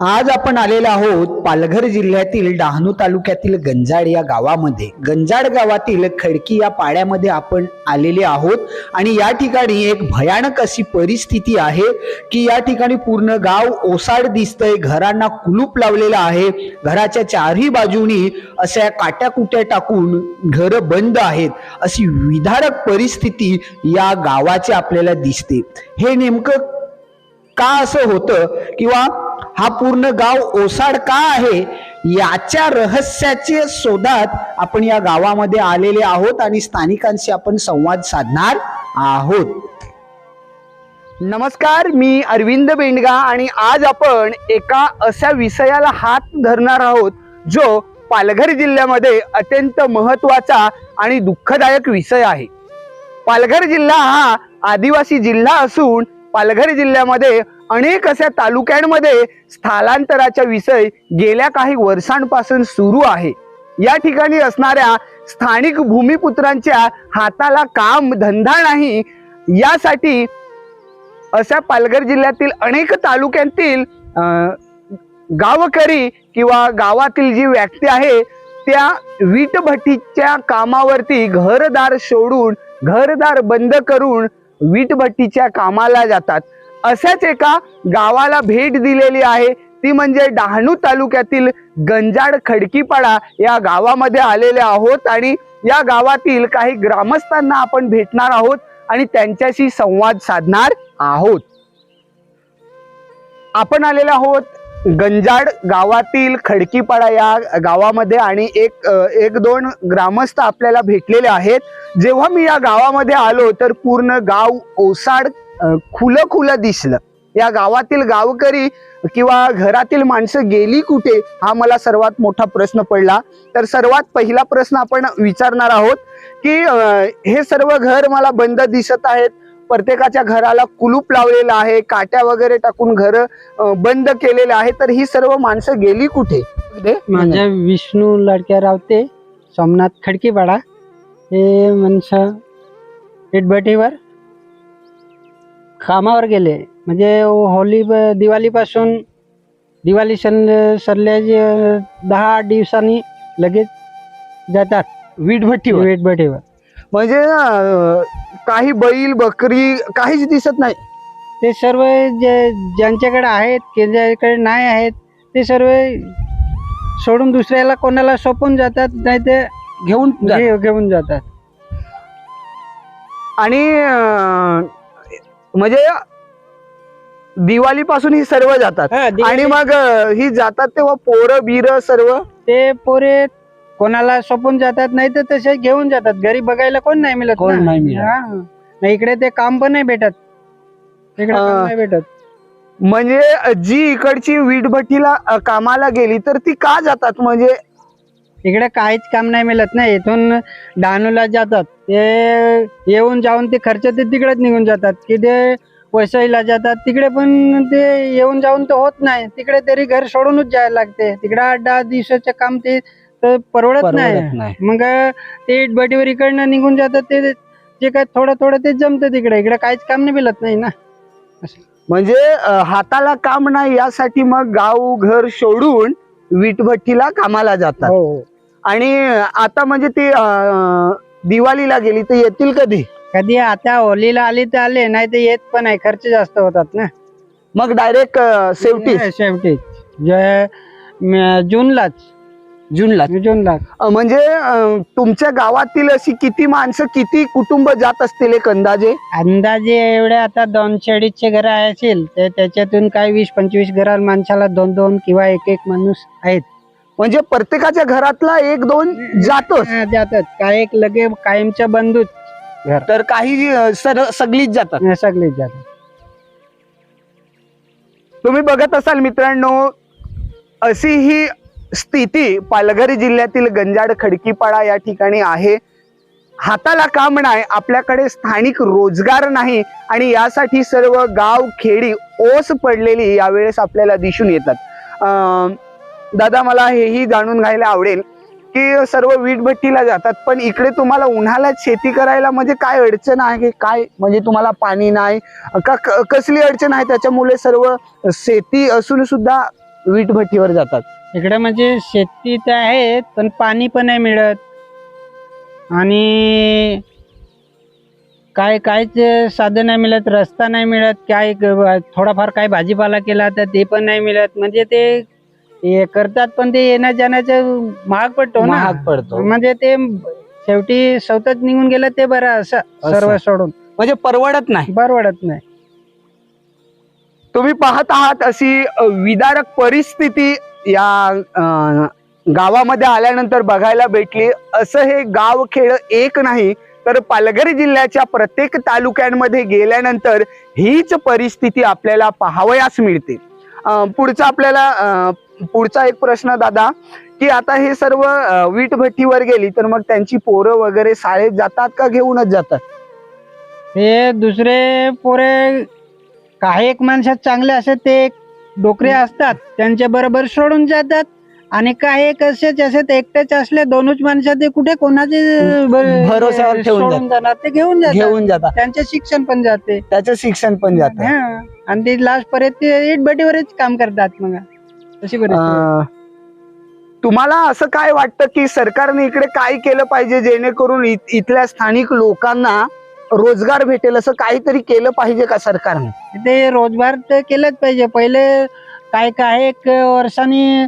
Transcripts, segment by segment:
आज आपण आलेलो आहोत पालघर जिल्ह्यातील डहाणू तालुक्यातील गंजाड या गावामध्ये. गंजाड गावातील खडकी या पाड्यामध्ये आपण आलेले आहोत आणि या ठिकाणी एक भयानक अशी परिस्थिती आहे की या ठिकाणी पूर्ण गाव ओसाड दिसतंय घरांना कुलूप लावलेलं आहे. घराच्या चारही बाजूनी अशा काट्याकुट्या टाकून घरं बंद आहेत. अशी विधारक परिस्थिती या गावाची आपल्याला दिसते. हे नेमकं का असं होतं किंवा हा पूर्ण गाव ओसाड का आहे? याच्या रहस्याचे शोधात आपण या गावामध्ये आलेले आहोत आणि स्थानिकांशी आपण संवाद साधणार आहोत. नमस्कार मी अरविंद बेंडगा आणि आज आपण एका अशा विषयाला हात धरणार आहोत जो पालघर जिल्ह्यामध्ये अत्यंत महत्त्वाचा आणि दुःखदायक विषय आहे. पालघर जिल्हा हा आदिवासी जिल्हा असून पालघर जिल्ह्यामध्ये अनेक अशा तालुक्यांमध्ये स्थलांतराचा विषय गेल्या काही वर्षांपासून सुरू आहे. या ठिकाणी असणाऱ्या स्थानिक भूमिपुत्रांच्या हाताला काम धंदा नाही यासाठी अशा पालघर जिल्ह्यातील अनेक तालुक्यातील गावकरी किंवा गावातील जी व्यक्ती आहे त्या वीटभट्टीच्या कामावरती घरदार सोडून घरदार बंद करून वीटभट्टीच्या कामाला जातात. अशाच एका गावाला भेट दिलेली आहे. ती म्हणजे डहाणू तालुक्यातील गंजाड खडकीपाडा या गावामध्ये आलेले आहोत आणि या गावातील काही ग्रामस्थांना आपण भेटणार आहोत आणि त्यांच्याशी संवाद साधणार आहोत. आपण आलेले आहोत गंजाड गावातील खडकीपाडा या गावामध्ये आणि एक एक दोन ग्रामस्थ आपल्याला भेटलेले आहेत. जेव्हा मी या गावामध्ये आलो तर पूर्ण गाव ओसाड खुलं खुलं दिसलं. या गावातील गावकरी किंवा घरातील माणसं गेली कुठे हा मला सर्वात मोठा प्रश्न पडला. तर सर्वात पहिला प्रश्न आपण विचारणार आहोत की हे सर्व घर मला बंद दिसत आहेत. प्रत्येकाच्या घराला कुलूप लावलेलं आहे काट्या वगैरे टाकून घर बंद केलेले आहे तर ही सर्व माणसं गेली कुठे. माझ्या विष्णू लडक्या रावते सोमनाथ खडकीपाडा. हे माणसं इटभटीवर कामावर गेले. म्हणजे होली दिवाळीपासून दिवाळी सन सरल्याचे दहा आठ दिवसांनी लगेच जातात. वीटभट्टीवर? विटभटीवर म्हणजे अ, काही बैल बकरी काहीच दिसत नाही. ते सर्व जे ज्यांच्याकडे आहेत की ज्याच्याकडे नाही आहेत ते सर्व सोडून दुसऱ्याला कोणाला सोपून जातात नाही ते घेऊन घेऊन जातात. आणि म्हणजे दिवाळीपासून ही सर्व जातात हा, दिवाळी- आणि मग अ, ही जातात तेव्हा पोरं बिर सर्व ते पोरे कोणाला सोपून जातात नाही तर तसे घेऊन जातात घरी बघायला कोण नाही मिळत कोण ना. नाही मिळत. हा. नाही इकडे ते काम पण नाही भेटत इकडे काम नाही भेटत म्हणजे जी इकडची वीटभट्टीला अ, कामाला गेली तर ती का जातात म्हणजे इकडे काहीच काम नाही मिळत नाही इथून डहाणूला जातात. ते येऊन जाऊन ते खर्च ते तिकडेच निघून जातात. की ते वसईला जातात. तिकडे पण ते येऊन जाऊन तर होत नाही. तिकडे तरी घर सोडूनच जायला लागते. तिकडे आठ दहा दिवसाचं काम ते परवडत नाही. मग ते इटभटीवर इकडनं निघून जातात. ते जे काय थोडं थोडं ते जमतं तिकडे. इकडे काहीच काम नाही मिळत नाही ना. म्हणजे हाताला काम नाही यासाठी मग गाव घर सोडून वीटभट्टीला कामाला जातात. हो. आणि आता म्हणजे ती दिवाळीला गेली तर येतील कधी? कधी? आता होलीला आली तर आले नाही तर येत पण आहे खर्च जास्त होतात ना. मग डायरेक्ट शेवटी? जे म- जूनलाच. जूनला जूनला म्हणजे तुमच्या गावातील अशी किती माणसं किती कुटुंब जात असतील एक अंदाजे? अंदाजे एवढे आता दोनशे अडीचशे घर असतील तर त्याच्यातून काय वीस पंचवीस घरा माणसाला दोन दोन किंवा एक एक माणूस आहेत. म्हणजे प्रत्येकाच्या घरातला एक दोन जातोच. हा, जातात काय एक लगे कायमच्या बंधूच. तर काही अ, सर- सगळीच जातात. सगळेच जातात. तुम्ही बघत असाल मित्रांनो अशी ही स्थिती पालघर जिल्ह्यातील गंजाड खडकीपाडा या ठिकाणी आहे. हाताला काम नाही आपल्याकडे स्थानिक रोजगार नाही आणि यासाठी सर्व गाव खेडी ओस पडलेली यावेळेस आपल्याला दिसून येतात. अं, दादा मला हेही जाणून घ्यायला आवडेल की सर्व वीटभट्टीला जातात पण इकडे तुम्हाला उन्हाळ्यात शेती करायला म्हणजे काय अडचण आहे? काय म्हणजे तुम्हाला पाणी नाही? का क- कसली अडचण आहे? त्याच्यामुळे सर्व शेती असून सुद्धा वीटभट्टीवर जातात. इकडे म्हणजे शेती तर आहे पण पाणी पण नाही मिळत. आणि काय कायच साधन नाही मिळत रस्ता नाही मिळत काय थोडाफार काय भाजीपाला केला तर ते पण नाही मिळत. म्हणजे ते हे करतात पण ते येण्या जाण्याचं महाग पडतो ना. महाग पडतो. म्हणजे ते शेवटी स्वतःच निघून गेलं ते बरं असं सर्व सोडून. म्हणजे परवडत नाही. परवडत नाही. तुम्ही पाहत आहात अशी अ, विदारक परिस्थिती या अ, गावामध्ये आल्यानंतर बघायला भेटली. असं हे गाव खेळ एक नाही तर पालघर जिल्ह्याच्या प्रत्येक तालुक्यांमध्ये गेल्यानंतर हीच परिस्थिती आपल्याला पाहावयास मिळते. अ, पुढचा आपल्याला अ, पुढचा एक प्रश्न दादा की आता हे सर्व वीट भट्टीवर गेली तर मग त्यांची पोरं वगैरे शाळेत जातात का घेऊनच जातात? हे दुसरे पोरे काही एक माणसात चांगले असतात ते डोकरे असतात. त्यांच्या बरोबर सोडून जातात आणि काही एक असेच असतात एकटेच असले दोनच माणसं ते कुठे कोणाचे ब- भरोश्यावर ठेवून सोडून ते घेऊन जातात. घेऊन जातात. त्यांचे शिक्षण पण जाते. त्याचं शिक्षण पण जातं. हा. आणि ते लास्ट पर्यंत ते इटभटीवरच काम करतात मग. तशी. अं, तुम्हाला असं काय वाटतं की सरकारने इकडे काय केलं पाहिजे जेणेकरून इत- इथल्या स्थानिक लोकांना रोजगार भेटेल असं काहीतरी केलं पाहिजे का सरकारने? ते रोजगार तर केलंच पाहिजे. पहिले काय काय एक वर्षांनी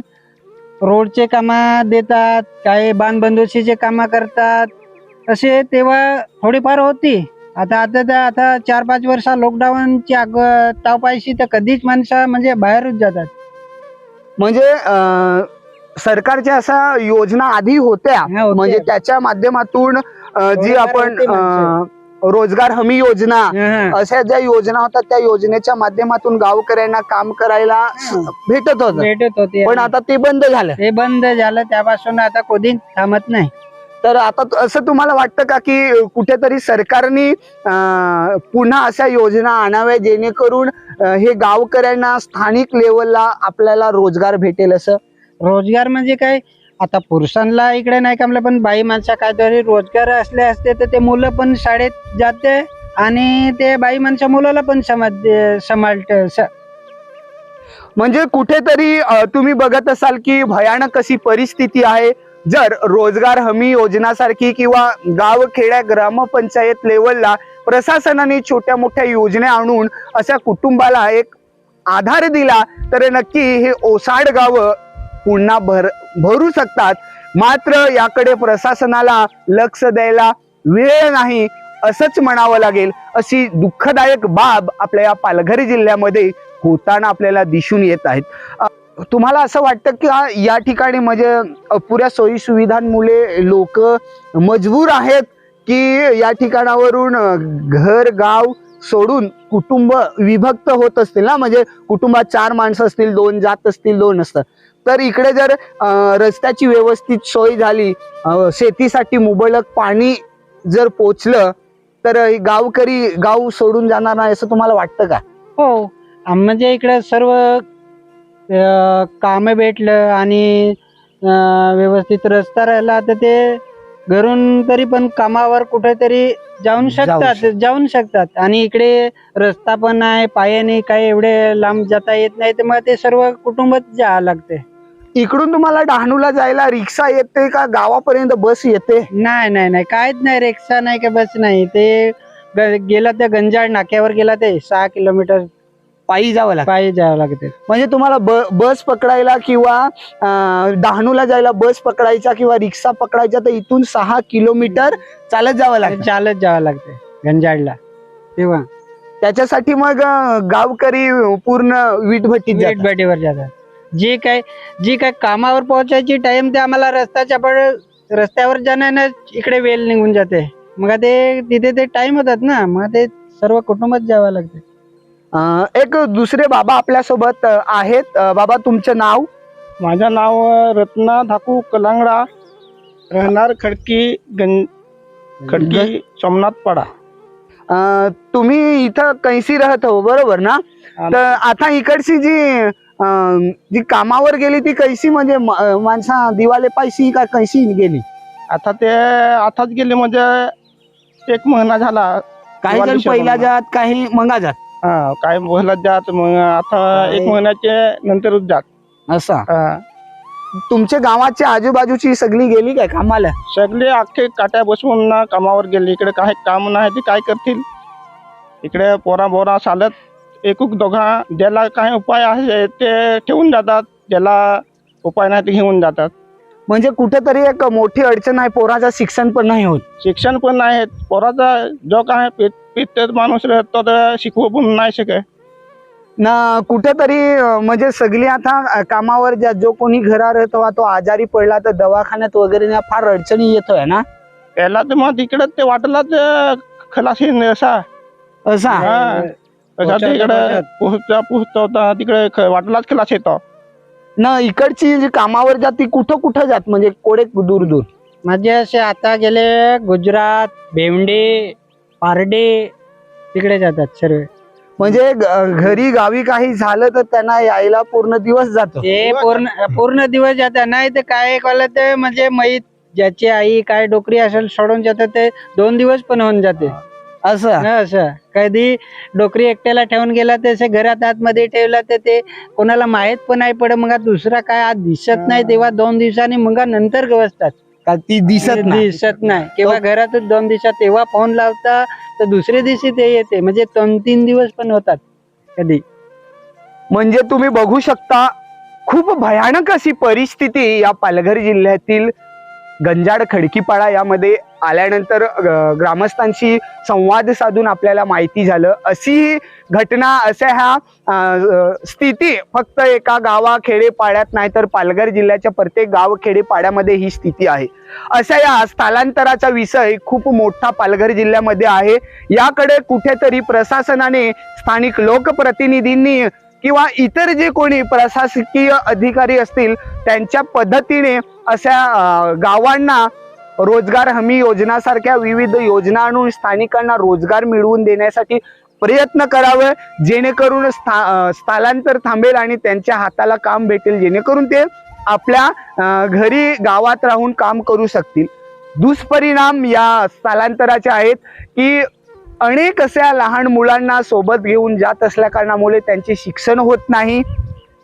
रोडचे कामा देतात काय बांधबंदोशीचे कामं करतात. असे तेव्हा थोडीफार होती. आता आता तर आता चार पाच वर्ष लॉकडाऊनची आग ताव पायशी तर कधीच माणसं म्हणजे बाहेरच जातात. म्हणजे सरकारच्या अशा योजना आधी होत्या. म्हणजे त्याच्या माध्यमातून जी आपण रोजगार हमी योजना. अशा ज्या योजना होत्या त्या योजनेच्या माध्यमातून गावकऱ्यांना काम करायला. भेटत होतं. भेटत होते. पण आता ते बंद झालं. ते बंद झालं. त्यापासून आता कधीच थांबत नाही. तर आता असं तुम्हाला वाटतं का की कुठेतरी सरकारने पुन्हा अशा योजना आणाव्या जेणेकरून हे गावकऱ्यांना स्थानिक लेवलला आपल्याला रोजगार भेटेल असं? रोजगार म्हणजे काय? आता पुरुषांना इकडे नाही कामलं पण बाई माणसा काहीतरी रोजगार असले असते तर ते मुलं पण शाळेत जाते आणि ते बाई माणसा मुलाला पण समज सांभाळत स- म्हणजे कुठेतरी तुम्ही बघत असाल की भयानक अशी परिस्थिती आहे. जर रोजगार हमी योजनासारखी किंवा गाव खेड्या ग्रामपंचायत लेवलला प्रशासनाने छोट्या मोठ्या योजना आणून अशा कुटुंबाला एक आधार दिला तर नक्की हे ओसाड गावं पुन्हा भर भरू शकतात. मात्र याकडे प्रशासनाला लक्ष द्यायला वेळ नाही असंच म्हणावं लागेल. अशी दुःखदायक बाब आपल्या या पालघर जिल्ह्यामध्ये होताना आपल्याला दिसून येत आहेत. तुम्हाला असं वाटतं की हा- या ठिकाणी म्हणजे अपुऱ्या सोयी सुविधांमुळे लोक मजबूर आहेत की या ठिकाणावरून घर गाव सोडून कुटुंब विभक्त होत असतील ना? म्हणजे कुटुंबात चार माणसं असतील दोन जात असतील दोन असतात तर इकडे जर रस्त्याची व्यवस्थित सोय झाली शेतीसाठी मुबलक पाणी जर पोचलं तर गावकरी गाव सोडून जाणार नाही असं तुम्हाला वाटतं का? हो. म्हणजे इकडे सर्व काम भेटलं आणि व्यवस्थित रस्ता राहिला तर ते घरून तरी पण कामावर कुठेतरी जाऊन जाऊ शकतात जाऊन शकतात. आणि इकडे रस्ता पण आहे पायाने काय एवढे लांब जाता येत नाही तर मग ते सर्व कुटुंबच जावं लागते. इकडून तुम्हाला डहाणूला जायला रिक्षा येते का गावापर्यंत बस येते? नाही नाही नाही. काहीच नाही रिक्षा नाही का बस नाही. ते गेला त्या गंजाड नाक्यावर गेला ते सहा किलोमीटर पायी जावं लागतं. पायी जावं लागते. म्हणजे तुम्हाला ब- बस पकडायला किंवा अं, डहाणूला जायला बस पकडायचा किंवा रिक्षा पकडायचा तर इथून सहा किलोमीटर चालत जावं लागतं. चालत जावं लागते गंजाडला. तेव्हा. त्याच्यासाठी मग अं, गावकरी पूर्ण वीटभट्टीत जातात. वीटभट्टीवर जातात. जी काय जी काय कामावर पोहोचायची टाइम ते आम्हाला रस्त्याच्या पण रस्त्यावर जाण्यानं इकडे वेळ निघून जाते. मग ते तिथे ते टाइम होतात ना. मग ते सर्व कुटुंबात जावं लागते. एक दुसरे बाबा आपल्यासोबत आहेत. बाबा तुमचं नाव? माझं नाव रत्ना धाकू कलांगडा. राहणार खडकी गं खडकी सोमनाथ पाडा. अं, तुम्ही इथं कैसी राहत हो बरोबर ना? तर आता इकडची जी अं, जी कामावर गेली ती कैसी? म्हणजे म- अं, माणसा दिवाले पायशी का कैसी गेली? आता ते आताच गेले म्हणजे एक महिना झाला. काही जण दिवाळीच्या पहिला दरम्यान. जात काही मंगा जात. हा काय बोलत जात मग आता एक महिन्याचे नंतरच जात. असा? हा. तुमच्या गावाच्या आजूबाजूची सगळी गेली काय कामाला? सगळे अख्खे काट्या बसवून ना कामावर गेले. इकडे काय काम नाही ते काय करतील? इकडे पोरा बोरा चालत एकूक दोघा ज्याला काय उपाय आहे ते ठेवून जातात. ज्याला उपाय नाही ते घेऊन जातात. म्हणजे कुठेतरी एक मोठी अडचण आहे पोराचं शिक्षण पण नाही होत. शिक्षण पण नाही पोराचा जो काय पीत माणूस राहतो तर शिकवू पण नाही शके ना कुठेतरी म्हणजे सगळी आता कामावर ज्या जो कोणी घरा राहतो तो आजारी पडला तर दवाखान्यात वगैरे ना फार अडचणी येतोय ना? त्याला तर मग तिकडे ते वाटलाच खलासी असा. असा? हा. तिकडे. पोहोचता पोहोचता होता तिकडे वाटलाच खलास येतो. ना इकडची जी कामावर जात ती कुठं कुठं जात? म्हणजे कोडे दूर दूर. म्हणजे असे आता गेले गुजरात भेवंडी पारडी तिकडे जातात सर्व. म्हणजे ग- घरी गावी काही झालं तर त्यांना यायला पूर्ण दिवस जातो. ते पूर्ण पूर्ण दिवस जातात. नाही तर काय कळलं ते म्हणजे मैत ज्याची आई काय डोकरी असेल सोडून जातात ते दोन दिवस पण होऊन जाते. असं? हा, असं. कधी डोकरी एकट्याला ठेवून गेला तर असे घरात आतमध्ये ठेवला तर ते कोणाला माहीत पण नाही पडत. मग दुसरा काय आज दिसत नाही तेव्हा दोन दिवसांनी मग नंतर गवसतात. का ती दिसत नाही? दिसत नाही. किंवा घरातच दोन दिवसात तेव्हा फोन लावता तर दुसऱ्या दिवशी ते येते. म्हणजे दोन तीन दिवस पण होतात कधी. म्हणजे तुम्ही बघू शकता खूप भयानक अशी परिस्थिती या पालघर जिल्ह्यातील गंजाड खडकीपाडा यामध्ये आल्यानंतर ग्रामस्थांशी संवाद साधून आपल्याला माहिती झालं. अशी ही घटना अशा ह्या स्थिती फक्त एका गावा खेडेपाड्यात नाही तर पालघर जिल्ह्याच्या प्रत्येक गाव खेडेपाड्यामध्ये ही स्थिती आहे. अशा या स्थलांतराचा विषय खूप मोठा पालघर जिल्ह्यामध्ये आहे. याकडे कुठेतरी प्रशासनाने स्थानिक लोकप्रतिनिधींनी किंवा इतर जे कोणी प्रशासकीय अधिकारी असतील त्यांच्या पद्धतीने अशा गावांना रोजगार हमी योजनासारख्या विविध योजना आणून स्थानिकांना रोजगार मिळवून देण्यासाठी प्रयत्न करावे जेणेकरून स्था स्थलांतर थांबेल आणि त्यांच्या हाताला काम भेटेल जेणेकरून ते आपल्या घरी गावात राहून काम करू शकतील. दुष्परिणाम या स्थलांतराचे आहेत की अनेक अशा लहान मुलांना सोबत घेऊन जात असल्या कारणामुळे त्यांचे शिक्षण होत नाही.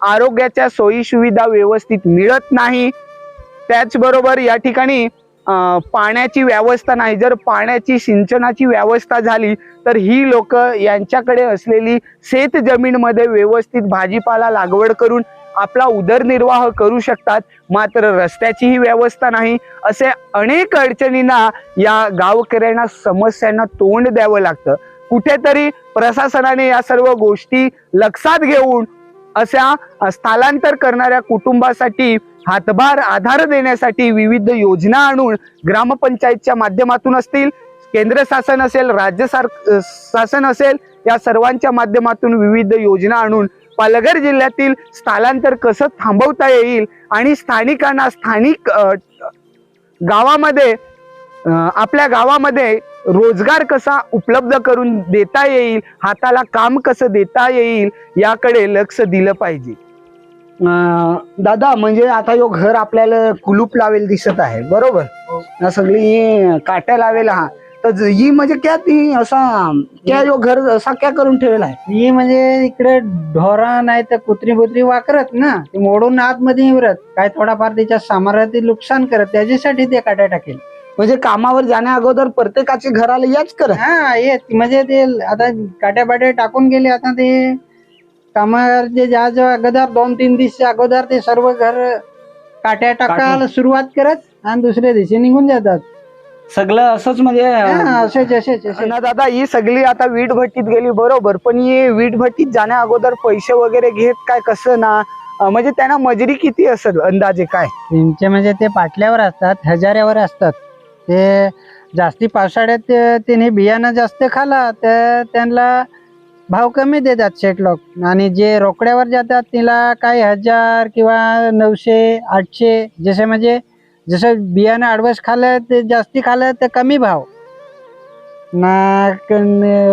आरोग्याच्या सोयी सुविधा व्यवस्थित मिळत नाही. त्याचबरोबर या ठिकाणी पाण्याची व्यवस्था नाही. जर पाण्याची सिंचनाची व्यवस्था झाली तर ही लोक यांच्याकडे असलेली शेत जमीनमध्ये व्यवस्थित भाजीपाला लागवड करून आपला उदरनिर्वाह करू शकतात मात्र रस्त्याचीही व्यवस्था नाही. असे अनेक अडचणींना या गावकऱ्यांना समस्यांना तोंड द्यावं लागतं. कुठेतरी प्रशासनाने या सर्व गोष्टी लक्षात घेऊन अशा स्थलांतर करणाऱ्या कुटुंबासाठी हातभार आधार देण्यासाठी विविध योजना आणून ग्रामपंचायतच्या माध्यमातून असतील केंद्र शासन असेल राज्य सार शासन असेल या सर्वांच्या माध्यमातून विविध योजना आणून पालघर जिल्ह्यातील स्थलांतर कसं थांबवता येईल आणि स्थानिकांना स्थानिक गावामध्ये आपल्या गावामध्ये रोजगार कसा उपलब्ध करून देता येईल हाताला काम कसं देता येईल याकडे लक्ष दिलं पाहिजे. अं, दादा म्हणजे आता यो घर आपल्याला कुलूप लावेल दिसत आहे बरोबर? या सगळी काट्या लावेल हा. तर ज- ही म्हणजे क्या ती असा क्या यो घर असा क्या करून ठेवला आहे ही म्हणजे इकडे ढोरा नाही तर कुत्री बुत्री वाकरत ना ते मोडून आतमध्ये येवरत काय थोडाफार त्याच्या सामर्थ्याचे नुकसान करत त्याच्यासाठी ते काट्या टाकेल. म्हणजे कामावर जाण्या अगोदर प्रत्येकाच्या घराला याच कर हा येत. म्हणजे ते आता काट्या बाट्या टाकून गेले आता ते कामाचे ज्या ज्या अगोदर दोन तीन दिवस अगोदर ते सर्व घर काट्या टाकायला सुरुवात करत आणि दुसऱ्या दिवशी निघून जातात. सगळं असंच म्हणजे हा, असेच असेच असेच. ना दादा ही सगळी आता वीट भट्टीत गेली बरोबर. पण ही वीट भट्टीत जाण्या अगोदर पैसे वगैरे घेत काय कसं ना? अं, म्हणजे त्यांना मजुरी किती असेल अंदाजे काय? त्यांचे म्हणजे ते पाटल्यावर असतात हजाऱ्यावर असतात. ते जास्ती पावसाळ्यात ते- त्याने बियाणं जास्त खाला तर त्यांना भाव कमी देतात शेट लोक. आणि जे रोकड्यावर जातात तिला काही हजार किंवा नऊशे आठशे जसे म्हणजे जसं बियाणं आडवस खालं ते जास्ती खालं तर कमी भाव. ना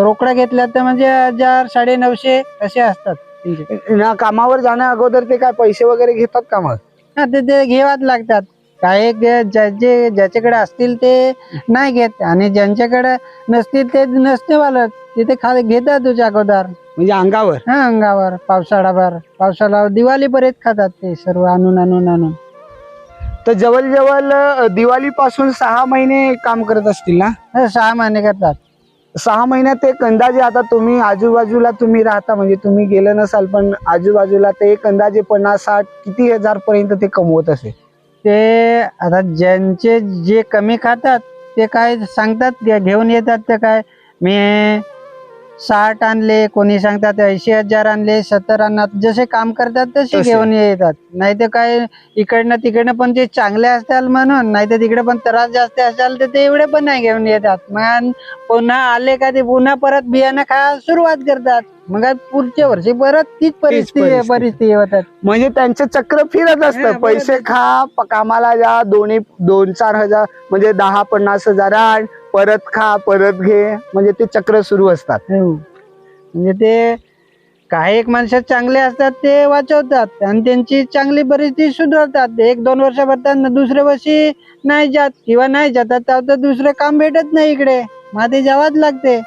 रोकडा घेतला तर म्हणजे हजार साडे नऊशे असे असतात त्यांचे. ना कामावर जाण्या अगोदर ते काय पैसे वगैरे घेतात का मग? हा ते ते घ्यावाच लागतात. काही ग- ज्याचे ज्याच्याकडे असतील ते नाही घेत. आणि ज्यांच्याकडे नसतील ते नसते वालत. तिथे खा घेतात तुझ्या अगोदर. म्हणजे अंगावर? हा अंगावर. पावसाळाभर पावसाळा दिवाळीपर्यंत खातात ते सर्व आणून आणून आणून. तर जवळ जवळ दिवाळी पासून सहा महिने काम करत असतील ना? हा, सहा महिने करतात. सहा महिन्यात एक अंदाजे आता तुम्ही आजूबाजूला तुम्ही राहता म्हणजे तुम्ही गेलं नसाल पण आजूबाजूला ते एक अंदाजे पन्नास साठ किती हजार पर्यंत ते कमवत असेल? ते आता ज्यांचे जे कमी खातात ते काय सांगतात घे- घेऊन येतात ते काय मी साठ आणले कोणी सांगतात ऐंशी हजार आणले सत्तर आणतात जसे काम करतात तसे तसे. घेऊन येतात नाही तर काय इकडनं तिकडनं पण ते चांगले असतात म्हणून नाही तर तिकडे पण त्रास जास्त असाल तर ते एवढे पण नाही घेऊन येतात मग पुन्हा आले का ते पुन्हा परत बियाणं खा सुरुवात करतात मग पुढच्या वर्षी परत तीच परिस्थिती परिस्थिती. परिस्थिती होतात म्हणजे त्यांचे चक्र फिरत हा, असतं बरोबर. पैसे खा प- कामाला जा दोन्ही दोन चार हजार म्हणजे दहा पन्नास हजार आण परत खा परत घे. म्हणजे ते चक्र सुरू असतात. हो. म्हणजे ते काही एक माणसं चांगले असतात ते वाचवतात. आणि त्यांची चांगली परिस्थिती सुधारतात. एक दोन वर्ष भरतात दुसऱ्या वर्षी नाही जात. किंवा नाही जातात तर दुसरं काम भेटत नाही इकडे. माते जावाच लागते.